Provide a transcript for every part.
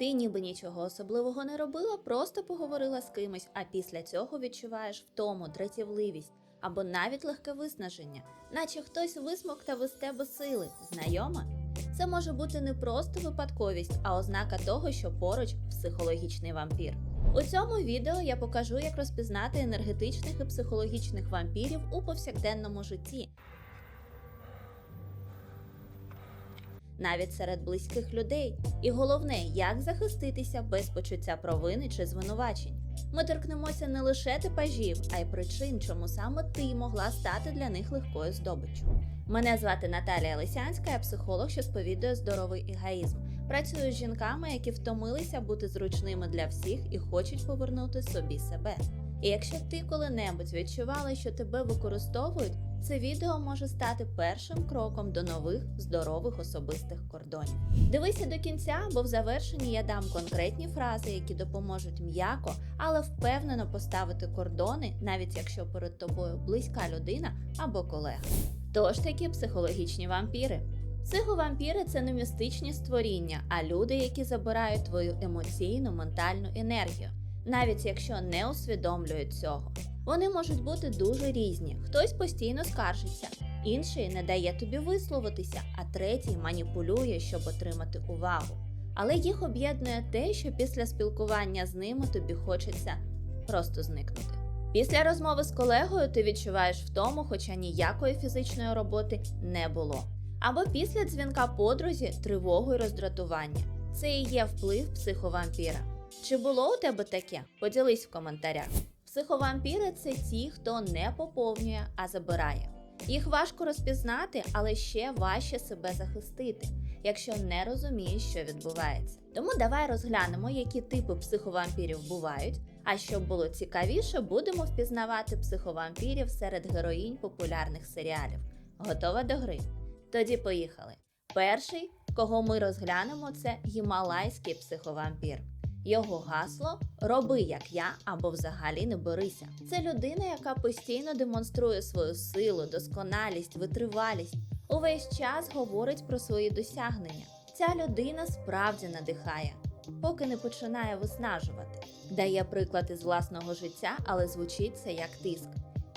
Ти ніби нічого особливого не робила, просто поговорила з кимось, а після цього відчуваєш втому, дратівливість або навіть легке виснаження, наче хтось висмоктав із тебе сили. Знайома? Це може бути не просто випадковість, а ознака того, що поруч психологічний вампір. У цьому відео я покажу, як розпізнати енергетичних і психологічних вампірів у повсякденному житті. Навіть серед близьких людей. І головне, як захиститися без почуття провини чи звинувачень. Ми торкнемося не лише типажів, а й причин, чому саме ти могла стати для них легкою здобиччю. Мене звати Наталія Лисянська, я психолог, що сповідує здоровий егоїзм. Працюю з жінками, які втомилися бути зручними для всіх і хочуть повернути собі себе. І якщо ти коли-небудь відчувала, що тебе використовують, це відео може стати першим кроком до нових здорових особистих кордонів. Дивися до кінця, бо в завершенні я дам конкретні фрази, які допоможуть м'яко, але впевнено поставити кордони, навіть якщо перед тобою близька людина або колега. Тож такі психологічні вампіри. Психовампіри це не містичні створіння, а люди, які забирають твою емоційну ментальну енергію, навіть якщо не усвідомлюють цього. Вони можуть бути дуже різні. Хтось постійно скаржиться, інший не дає тобі висловитися, а третій маніпулює, щоб отримати увагу. Але їх об'єднує те, що після спілкування з ними тобі хочеться просто зникнути. Після розмови з колегою ти відчуваєш втому, хоча ніякої фізичної роботи не було. Або після дзвінка подрузі тривогу і роздратування. Це і є вплив психовампіра. Чи було у тебе таке? Поділись в коментарях. Психовампіри це ті, хто не поповнює, а забирає. Їх важко розпізнати, але ще важче себе захистити, якщо не розумієш, що відбувається. Тому давай розглянемо, які типи психовампірів бувають. А щоб було цікавіше, будемо впізнавати психовампірів серед героїнь популярних серіалів. Готова до гри? Тоді поїхали. Перший, кого ми розглянемо, це гімалайський психовампір. Його гасло роби як я або взагалі не берися. Це людина, яка постійно демонструє свою силу, досконалість, витривалість. Увесь час говорить про свої досягнення. Ця людина справді надихає, поки не починає виснажувати. Дає приклад із власного життя, але звучить це як тиск.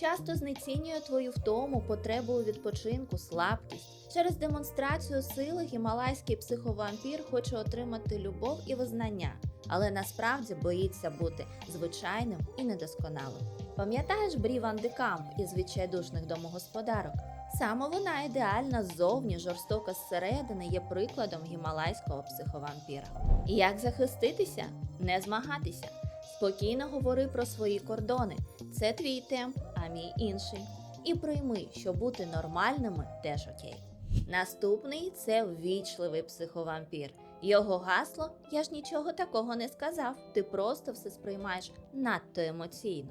Часто знецінює твою втому, потребу у відпочинку, слабкість. Через демонстрацію сили гімалайський психовампір хоче отримати любов і визнання але насправді боїться бути звичайним і недосконалим. Пам'ятаєш Брі Ван де Камп із відчайдушних домогосподарок? Саме вона ідеальна ззовні, жорстока зсередини є прикладом гімалайського психовампіра. Як захиститися? Не змагатися. Спокійно говори про свої кордони. Це твій темп, а мій інший. І прийми, що бути нормальними теж окей. Наступний це ввічливий психовампір. Його гасло я ж нічого такого не сказав. Ти просто все сприймаєш надто емоційно.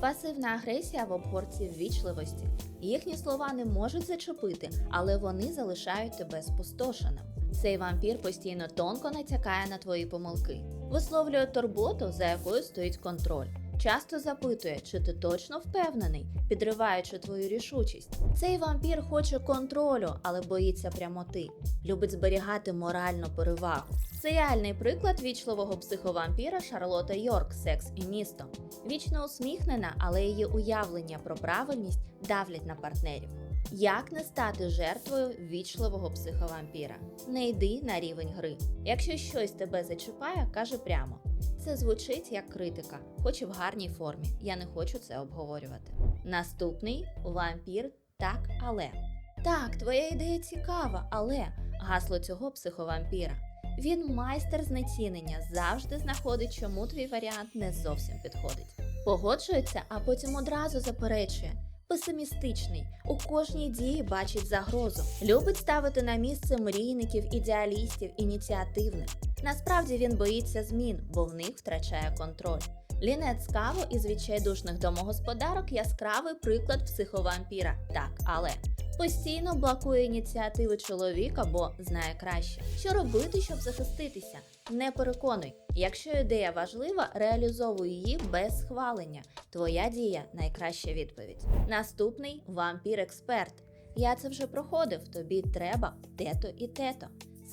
Пасивна агресія в обгорці ввічливості. Їхні слова не можуть зачепити, але вони залишають тебе спустошеним. Цей вампір постійно тонко натякає на твої помилки, висловлює турботу, за якою стоїть контроль. Часто запитує, чи ти точно впевнений, підриваючи твою рішучість. Цей вампір хоче контролю, але боїться прямоти, любить зберігати моральну перевагу. Це реальний приклад вічливого психовампіра Шарлота Йорк, секс і місто. Вічно усміхнена, але її уявлення про правильність давлять на партнерів. Як не стати жертвою вічливого психовампіра? Не йди на рівень гри. Якщо щось тебе зачіпає, каже прямо. Це звучить як критика, хоч і в гарній формі. Я не хочу це обговорювати. Наступний вампір так, але. Так, твоя ідея цікава, але гасло цього психовампіра. Він майстер знецінення, завжди знаходить, чому твій варіант не зовсім підходить. Погоджується, а потім одразу заперечує. Песимістичний, у кожній дії бачить загрозу, любить ставити на місце мрійників, ідеалістів, ініціативних. Насправді він боїться змін, бо в них втрачає контроль. Лінет Скаво із відчайдушних домогосподарок яскравий приклад психовампіра. Так, але постійно блокує ініціативи чоловіка, бо знає краще, що робити, щоб захиститися. Не переконуй, якщо ідея важлива, реалізовуй її без схвалення. Твоя дія найкраща відповідь. Наступний вампір-експерт. Я це вже проходив. Тобі треба тето і тето.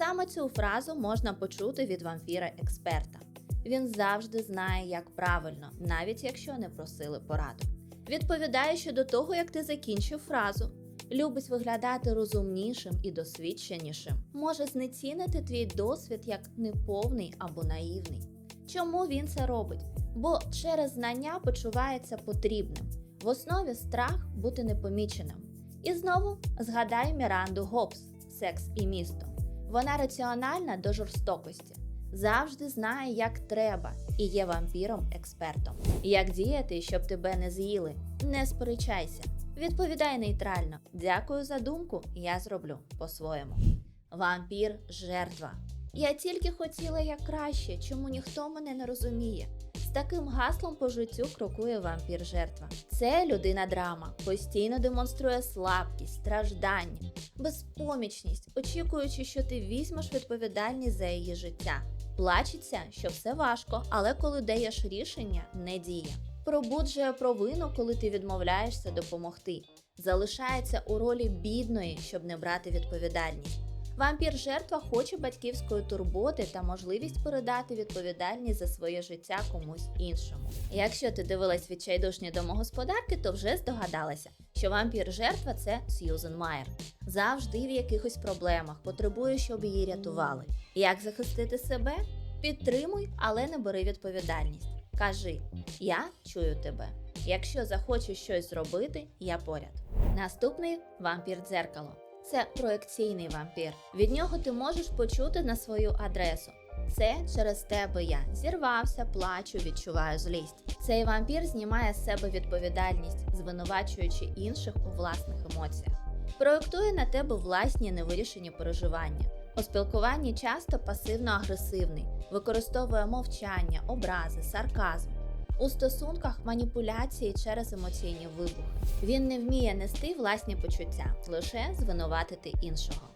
Саме цю фразу можна почути від вампіра-експерта. Він завжди знає, як правильно, навіть якщо не просили пораду. Відповідає щодо того, як ти закінчив фразу. Любить виглядати розумнішим і досвідченішим. Може знецінити твій досвід як неповний або наївний. Чому він це робить? Бо через знання почувається потрібним. В основі страх бути непоміченим. І знову згадай Міранду Гобс Секс і місто. Вона раціональна до жорстокості, завжди знає, як треба, і є вампіром-експертом. Як діяти, щоб тебе не з'їли? Не сперечайся. Відповідай нейтрально. Дякую за думку, я зроблю по-своєму. Вампір жертва. Я тільки хотіла як краще, чому ніхто мене не розуміє. З таким гаслом по життю крокує вампір жертва. Це людина драма, постійно демонструє слабкість, страждання, безпомічність, очікуючи, що ти візьмеш відповідальність за її життя. Плачеться, що все важко, але коли даєш рішення, не діє. Пробуджує провину, коли ти відмовляєшся допомогти. Залишається у ролі бідної, щоб не брати відповідальність. Вампір жертва хоче батьківської турботи та можливість передати відповідальність за своє життя комусь іншому. Якщо ти дивилась відчайдушні домогосподарки, то вже здогадалася, що вампір жертва це Сьюзен Майер. Завжди в якихось проблемах, потребує, щоб її рятували. Як захистити себе? Підтримуй, але не бери відповідальність. Кажи: Я чую тебе. Якщо захочеш щось зробити, я поряд. Наступний вампір дзеркало. Це проекційний вампір. Від нього ти можеш почути на свою адресу. Це через тебе я зірвався, плачу, відчуваю злість. Цей вампір знімає з себе відповідальність, звинувачуючи інших у власних емоціях. Проєктує на тебе власні невирішені переживання. У спілкуванні часто пасивно-агресивний, використовує мовчання, образи, сарказм. У стосунках маніпуляції через емоційні вибухи. Він не вміє нести власні почуття, лише звинуватити іншого.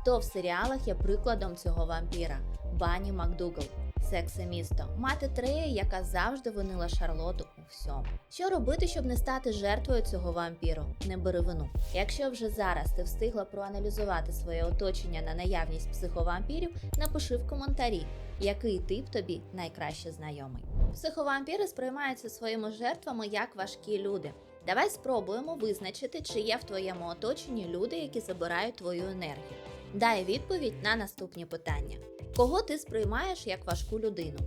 Хто в серіалах є прикладом цього вампіра? Бані Макдугал, Секс місто, мати Трея, яка завжди винила Шарлоту всьому. Що робити, щоб не стати жертвою цього вампіру? Не бери вину. Якщо вже зараз ти встигла проаналізувати своє оточення на наявність психовампірів, напиши в коментарі, який тип тобі найкраще знайомий. Психовампіри сприймаються своїми жертвами як важкі люди. Давай спробуємо визначити, чи є в твоєму оточенні люди, які забирають твою енергію. Дай відповідь на наступні питання: кого ти сприймаєш як важку людину?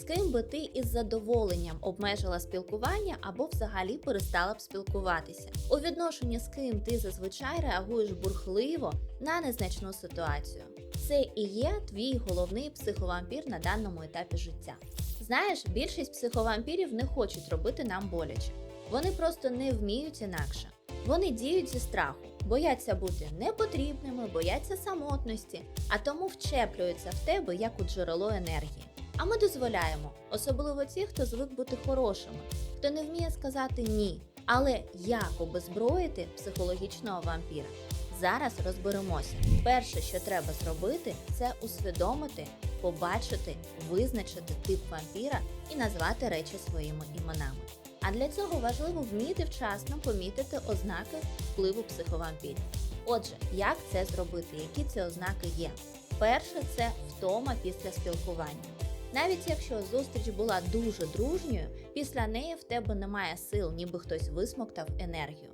З ким би ти із задоволенням обмежила спілкування або взагалі перестала б спілкуватися? У відношенні з ким ти зазвичай реагуєш бурхливо на незначну ситуацію. Це і є твій головний психовампір на даному етапі життя. Знаєш, більшість психовампірів не хочуть робити нам боляче. Вони просто не вміють інакше. Вони діють зі страху, бояться бути непотрібними, бояться самотності, а тому вчеплюються в тебе як у джерело енергії. А ми дозволяємо, особливо ті, хто звик бути хорошими, хто не вміє сказати ні. Але як обезброїти психологічного вампіра? Зараз розберемося. Перше, що треба зробити, це усвідомити, побачити, визначити тип вампіра і назвати речі своїми іменами. А для цього важливо вміти вчасно помітити ознаки впливу психовампірів. Отже, як це зробити? Які ці ознаки є? Перше це втома після спілкування. Навіть якщо зустріч була дуже дружньою, після неї в тебе немає сил, ніби хтось висмоктав енергію.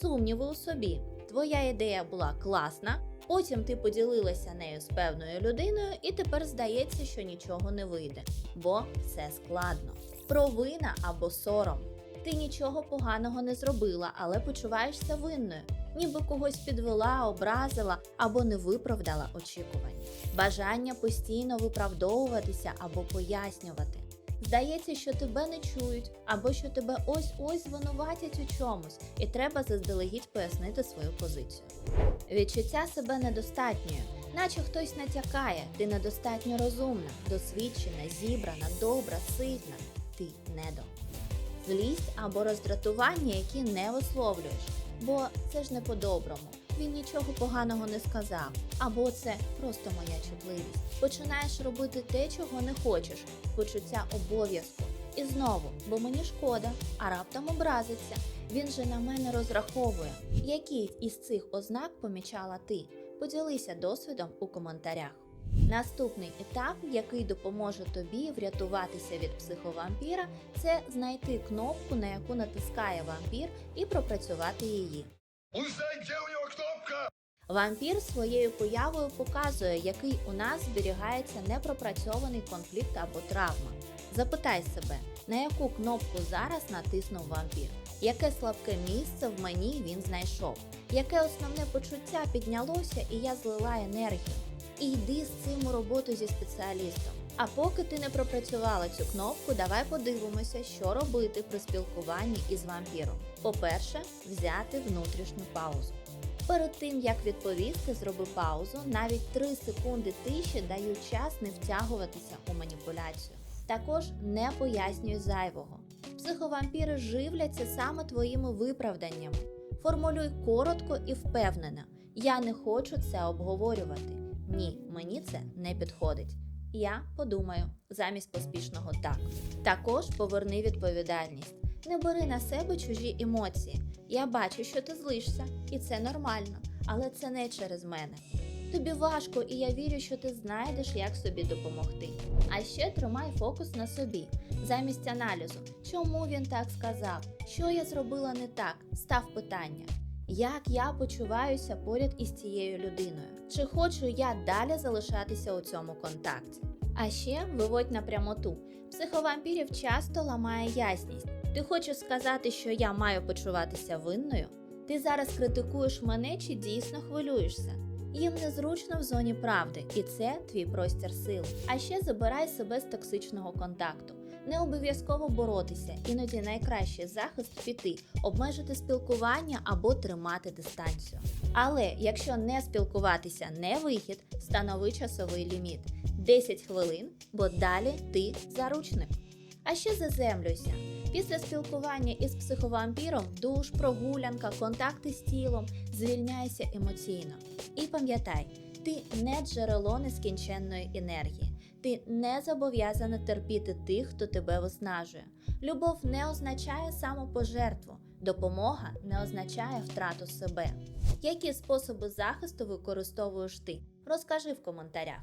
Сумніви у собі. Твоя ідея була класна, потім ти поділилася нею з певною людиною, і тепер здається, що нічого не вийде, бо все складно. Провина або сором. Ти нічого поганого не зробила, але почуваєшся винною, ніби когось підвела, образила або не виправдала очікувань. Бажання постійно виправдовуватися або пояснювати. Здається, що тебе не чують, або що тебе ось-ось звинуватять у чомусь, і треба заздалегідь пояснити свою позицію. Відчуття себе недостатньою, наче хтось натякає, ти недостатньо розумна, досвідчена, зібрана, добра, сильна. Ти недо. Злість або роздратування, які не висловлюєш, бо це ж не по-доброму. Він нічого поганого не сказав, або це просто моя чутливість. Починаєш робити те, чого не хочеш, почуття обов'язку. І знову, бо мені шкода, а раптом образиться. Він же на мене розраховує. Які із цих ознак помічала ти? Поділися досвідом у коментарях. Наступний етап, який допоможе тобі врятуватися від психовампіра, це знайти кнопку, на яку натискає вампір, і пропрацювати її. Узнай, где у него кнопка! Вампір своєю появою показує, який у нас зберігається непропрацьований конфлікт або травма. Запитай себе, на яку кнопку зараз натиснув вампір, яке слабке місце в мені він знайшов, яке основне почуття піднялося і я злила енергію. І йди з цим у роботу зі спеціалістом. А поки ти не пропрацювала цю кнопку, давай подивимося, що робити при спілкуванні із вампіром. По-перше, взяти внутрішню паузу. Перед тим як відповісти, зроби паузу. Навіть 3 секунди тиші дають час не втягуватися у маніпуляцію. Також не пояснюй зайвого. Психовампіри живляться саме твоїми виправданнями. Формулюй коротко і впевнено. Я не хочу це обговорювати. Ні, мені це не підходить. Я подумаю замість поспішного так. Також поверни відповідальність. Не бери на себе чужі емоції. Я бачу, що ти злишся, і це нормально, але це не через мене. Тобі важко, і я вірю, що ти знайдеш, як собі допомогти. А ще тримай фокус на собі, замість аналізу, чому він так сказав, що я зробила не так, став питання. Як я почуваюся поряд із цією людиною? Чи хочу я далі залишатися у цьому контакті? А ще виводь на прямоту. Психовампірів часто ламає ясність. Ти хочеш сказати, що я маю почуватися винною? Ти зараз критикуєш мене чи дійсно хвилюєшся? Їм незручно в зоні правди, і це твій простір сил. А ще забирай себе з токсичного контакту. Не обов'язково боротися, іноді найкращий захист піти, обмежити спілкування або тримати дистанцію. Але якщо не спілкуватися не вихід, встанови часовий ліміт 10 хвилин, бо далі ти заручник. А ще заземлюйся. Після спілкування із психовампіром душ, прогулянка, контакти з тілом звільняйся емоційно. І пам'ятай, ти не джерело нескінченної енергії. Ти не зобов'язана терпіти тих, хто тебе виснажує. Любов не означає самопожертву, допомога не означає втрату себе. Які способи захисту використовуєш ти? Розкажи в коментарях.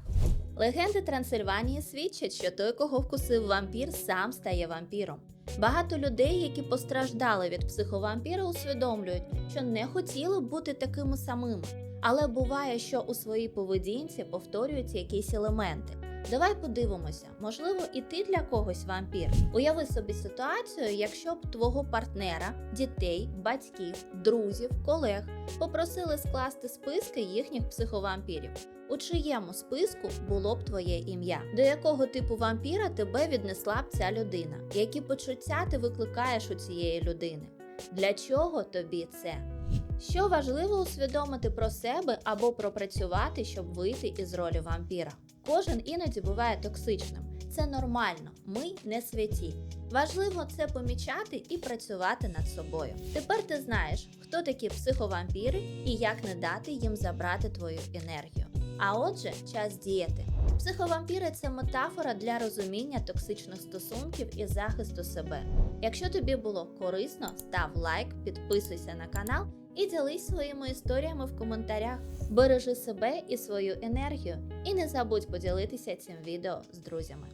Легенди Трансильванії свідчать, що той, кого вкусив вампір, сам стає вампіром. Багато людей, які постраждали від психовампіра, усвідомлюють, що не хотіли б бути такими самими. Але буває, що у своїй поведінці повторюються якісь елементи. Давай подивимося, можливо, і ти для когось вампір. Уяви собі ситуацію, якщо б твого партнера, дітей, батьків, друзів, колег попросили скласти списки їхніх психовампірів. У чиєму списку було б твоє ім'я, до якого типу вампіра тебе віднесла б ця людина, які почуття ти викликаєш у цієї людини? Для чого тобі це? Що важливо усвідомити про себе або пропрацювати, щоб вийти із ролі вампіра? Кожен іноді буває токсичним. Це нормально, ми не святі. Важливо це помічати і працювати над собою. Тепер ти знаєш, хто такі психовампіри і як не дати їм забрати твою енергію. А отже, час діяти. Психовампіри це метафора для розуміння токсичних стосунків і захисту себе. Якщо тобі було корисно, став лайк, підписуйся на канал і ділись своїми історіями в коментарях. Бережи себе і свою енергію, і не забудь поділитися цим відео з друзями.